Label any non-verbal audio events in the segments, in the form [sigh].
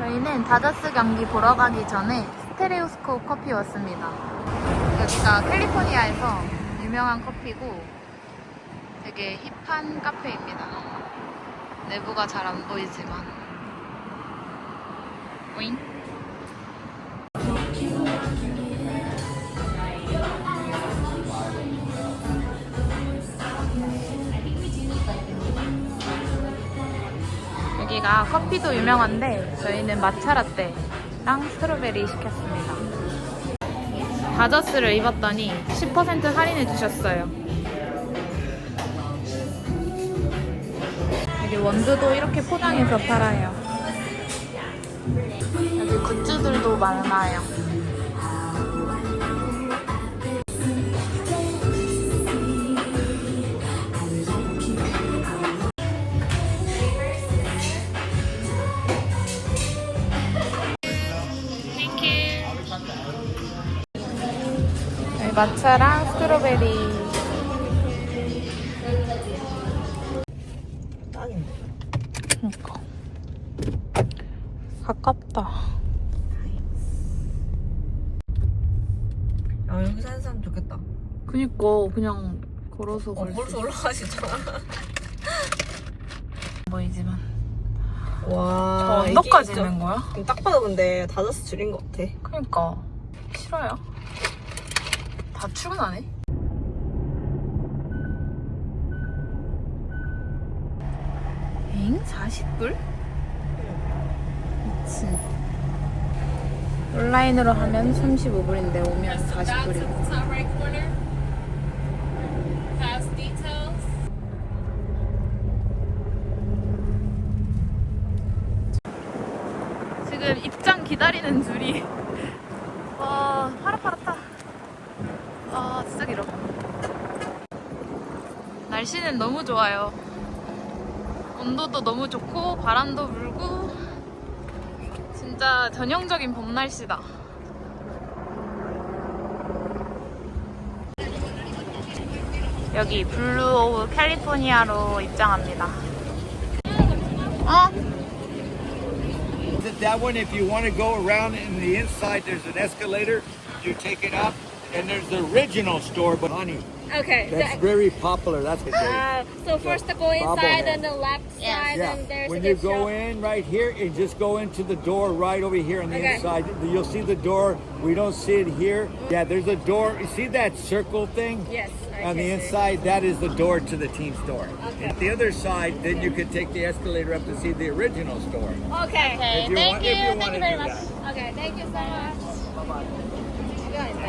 저희는 다저스 경기 보러 가기 전에 스테레오스코프 커피 왔습니다. 여기가 캘리포니아에서 유명한 커피고 되게 힙한 카페입니다. 내부가 잘 안 보이지만. 오잉? 여기가 커피도 유명한데 저희는 마차 라떼랑 스트로베리 시켰습니다. 다저스를 입었더니 10% 할인해 주셨어요. 여기 원두도 이렇게 포장해서 팔아요. 여기 굿즈들도 많아요. 마차랑 스트로베리. 딱인데. 그니까. 가깝다. 야, 여기 사는 사람 좋겠다. 그니까 그냥 걸어서 어, 벌써 올라가시잖아. [laughs] 보이지만. 저 와. 언덕까지 있는 거야? 딱 봐도 근데 다저스 줄인 것 같아. 그니까. 싫어요. 다 출근하네. 엥? 40불? 미친. 온라인으로 하면 35불인데 오면 40불이고. top right corner. Past details. 지금 입장 기다리는 줄이 아 진짜 길어 날씨는 너무 좋아요 온도도 너무 좋고 바람도 불고 진짜 전형적인 봄 날씨다 여기 블루 오브 캘리포니아로 입장합니다 어? That one, if you want to go around in the inside, there's an escalator. You take it up, and there's the original store, but honey, Okay. that's the- very popular. That's what they. uh, so first to go inside Bobblehead. and the left side Yeah, and there's when a you go shop. in right here and just go into the door right over here on the Okay. inside, you'll see the door. We don't see it here. Yeah, there's a door. You see that circle thing? Yes. I On the inside, that is the door to the teen store. Okay. At the other side, then you could take the escalator up to see the original store. Okay. Okay, If you thank want- you. if you Thank you very much. that. Okay. Thank you so much.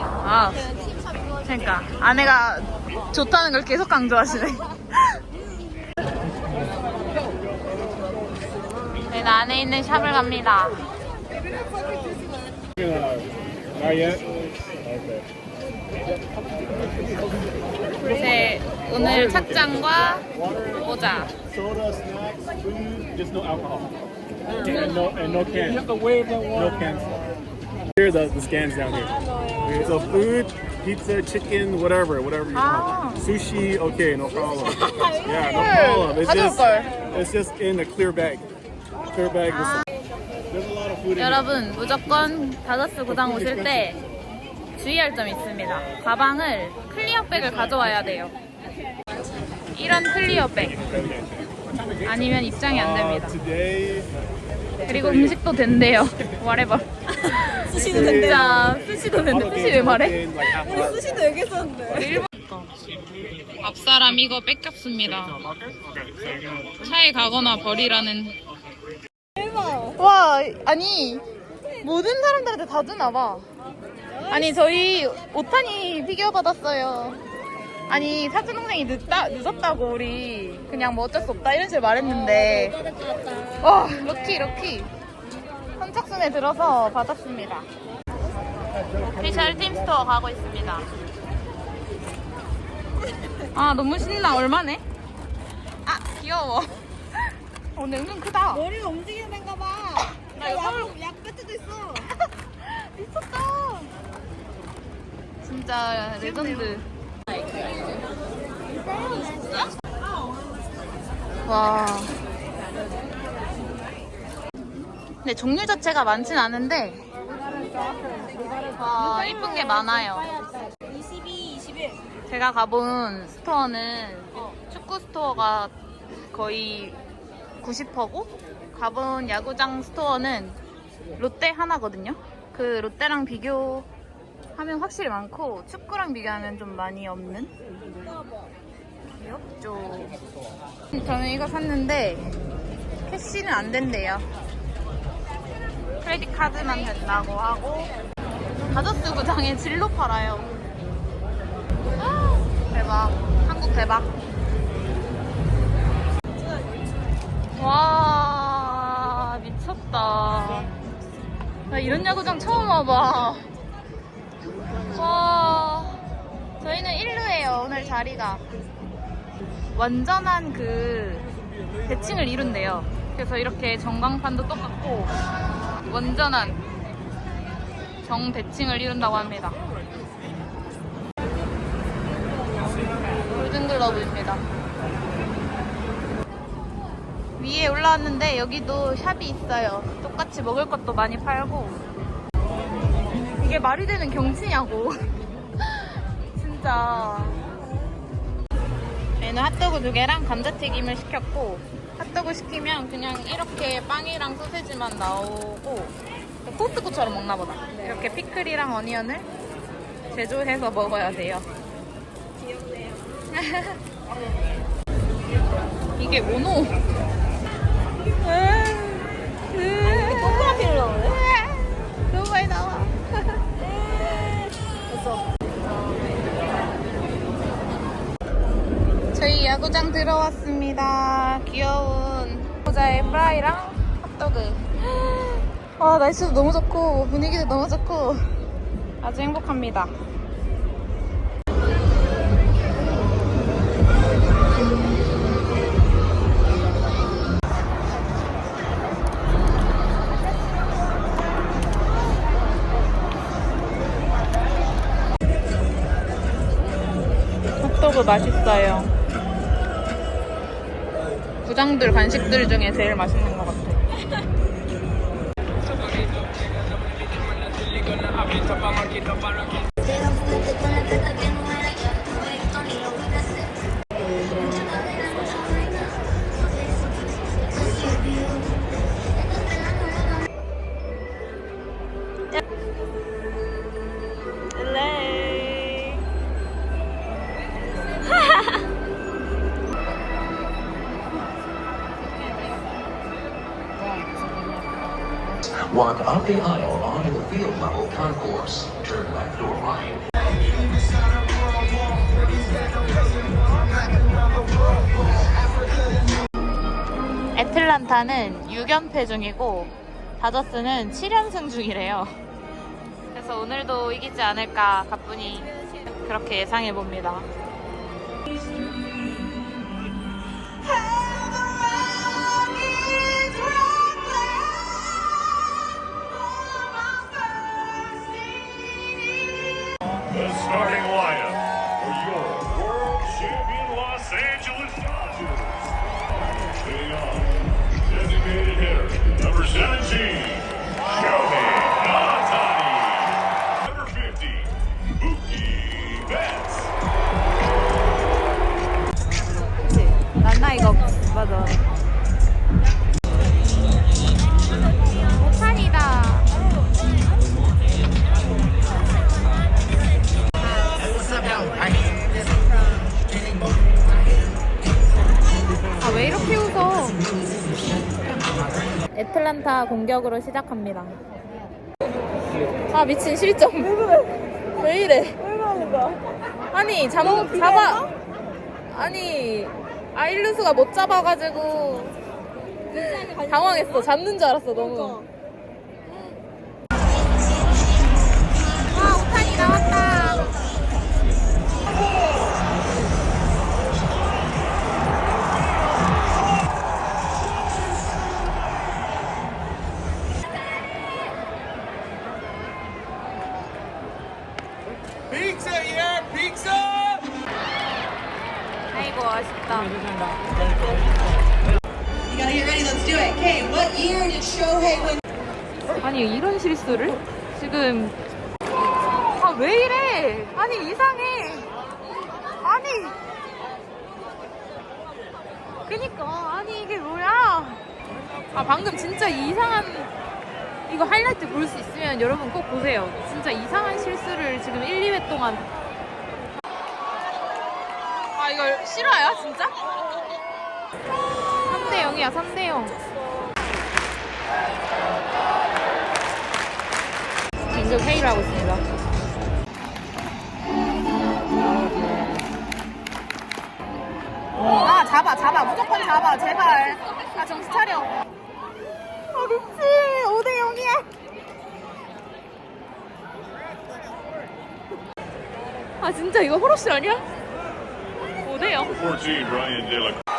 아, 그러니까 아내가 좋다는 걸 계속 강조하시네. 네, 안에 있는 샵을 갑니다. 제 오늘 착장과 모자. And no, and no cans. You have to wave that No cans. Here are the, the scans down here. So food, pizza, chicken, whatever, whatever you Ah. want. Sushi, okay, no problem. Yeah, no problem. It's just, it's just in a clear bag. Clear bag. with There's a lot of food in here. 여러분 무조건 다저스 구당 오실 때 주의할 점이 있습니다. 가방을 클리어 백을 가져와야 돼요. 이런 클리어 백 아니면 입장이 안 Uh, 됩니다. today, 그리고 음식도 된대요. whatever. 수시도 진짜 스시도 된대. 스시 왜 말해? in like half hour. 수시도 얘기했었는데. 일본 앞사람 이거 뺏겼습니다. 차에 가거나 버리라는. 대박. 와 아니 모든 사람들한테 다 주나 봐. 아니 저희 오타니 피규어 받았어요. 아니 사촌 동생이 늦다 늦었다고 우리 그냥 뭐 어쩔 수 없다 이런 식으로 말했는데 와 럭키 럭키 선착순에 들어서 받았습니다. 오피셜 팀스토어 가고 있습니다. 아 너무 신나 얼마네? 아 귀여워. 오늘 은근 크다. 머리가 움직이는 데인가 봐. 나 이거 약, 약 배트도 있어. [laughs] 미쳤다. 진짜 레전드. 와. 근데 종류 자체가 많진 않은데 와 이쁜 게 많아요 22, 21. 제가 가본 스토어는 축구 스토어가 거의 90%고 가본 야구장 스토어는 롯데 하나거든요. 그 롯데랑 비교 하면 확실히 많고 축구랑 비교하면 좀 많이 없는. 귀엽죠. 저는 이거 샀는데 캐시는 안 된대요. 크레딧 카드만 된다고 하고 다저스 구장에 진로 팔아요. 대박. 한국 대박. 와, 미쳤다. 나 이런 야구장 처음 와봐. 와, 저희는 1루예요, 오늘 자리가. 완전한 그 대칭을 이룬대요. 그래서 이렇게 전광판도 똑같고, 완전한 정대칭을 이룬다고 합니다. 골든글러브입니다. 위에 올라왔는데 여기도 샵이 있어요. 똑같이 먹을 것도 많이 팔고. 이게 말이 되는 경치냐고. [laughs] 진짜. 얘는 핫도그 두 개랑 감자튀김을 시켰고, 핫도그 시키면 그냥 이렇게 빵이랑 소세지만 나오고, 코스트코처럼 먹나 보다. 이렇게 피클이랑 어니언을 제조해서 먹어야 돼요. [laughs] 이게 오노. 동그랗게 저희 야구장 들어왔습니다. 귀여운 모자에 프라이랑 핫도그. 와 날씨도 너무 좋고 분위기도 너무 좋고 아주 행복합니다. 핫도그 맛있어요. 부장들 간식들 중에 제일 맛있는 것 같아요. Walk up the aisle onto the field level concourse. Turn left or right. 애틀란타는 6연패 중이고 다저스는 7연승 중이래요. 그래서 오늘도 이기지 않을까 가뿐히 그렇게 예상해 봅니다. 공격으로 시작합니다. 아 미친 실점. 왜 그래? 왜 이래? 왜 그러는거 아니 잡 잡아 아니 아일루스가 못 잡아가지고 그 당황했어. 잡는 줄 알았어 너무. 그러니까. 아니 이런 실수를 지금 아 왜 이래? 아니 이상해. 아니. 그니까 아니 이게 뭐야? 아 방금 진짜 이상한 이거 하이라이트 볼 수 있으면 여러분 꼭 보세요. 진짜 이상한 실수를 지금 1, 2회 동안 아 이거 실화야 진짜? 3대 0이야 3대 0. 긴급 회의를 하고 있습니다. 아 잡아 잡아. 무조건 잡아. 제발. 아 정신 차려. 아 미치 5대 0이야. 아 진짜 이거 호러실 아니야? 5대 0 14, Brian De La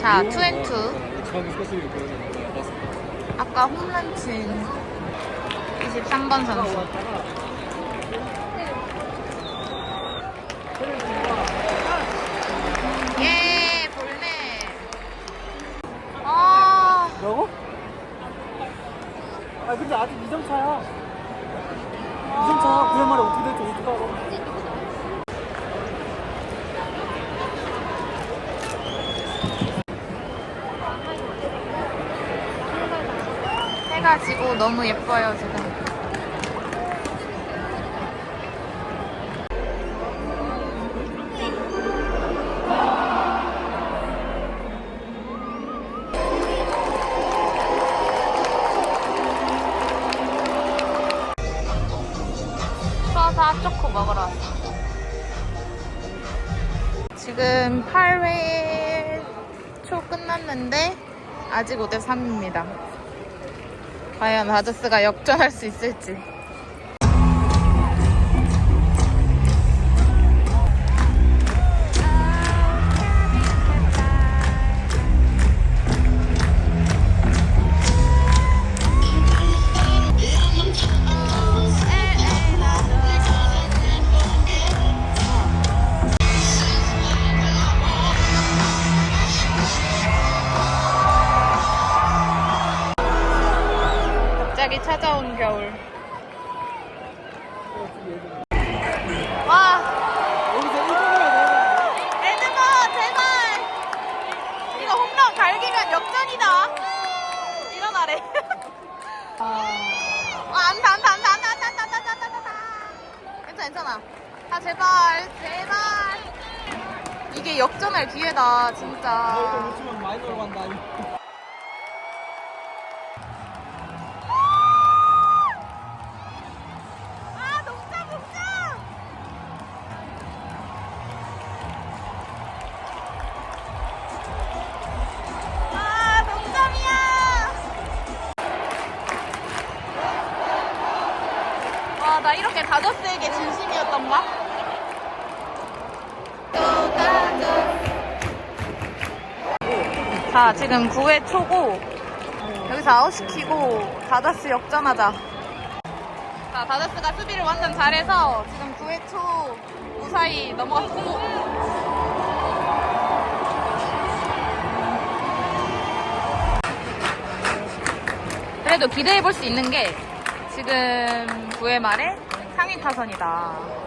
자, 투앤투. 아까 홈런 친 23번 선수. 예, 볼네. 아, 뭐라고? 아 근데 아직 2점 차야 2점 차 그런 말이 어떻게 될지 어떻게 알아 너무 예뻐요, 지금. 수어사 초코 먹으러 왔어. 지금 8회 초 끝났는데 아직 5대 3입니다. 과연 다저스가 역전할 수 있을지. 갑자기 찾아온 겨울. 와, 여기서 1점이라도 해봐 에드먼 제발. 이거 홈런 갈기면 역전이다. 일어나래. 아, 안다, 안다, 안다, 안다, 안다, 안다, 안다, 안다, 안다, 안다. 괜찮아, 괜찮아. 아, 제발, 제발. 이게 역전할 기회다, 진짜. 놓치면 많이 들어간다 자, 지금 9회 초고, 여기서 아웃 시키고, 다저스 역전하자. 자, 다저스가 수비를 완전 잘해서, 지금 9회 초 무사히 넘어갔고, 그래도 기대해 볼 수 있는 게 지금 9회 말에 상위 타선이다.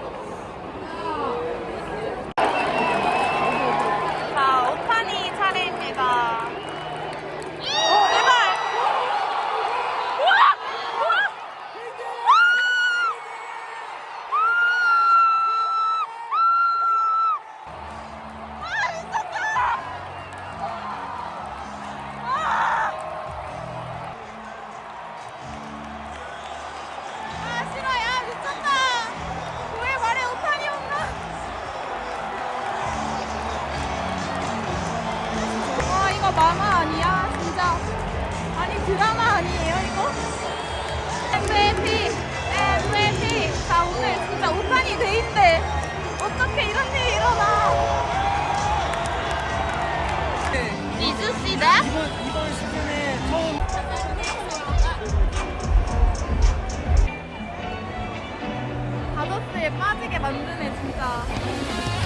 That? 이번 이번 시즌에 처음 다저스에 빠지게 만드네 진짜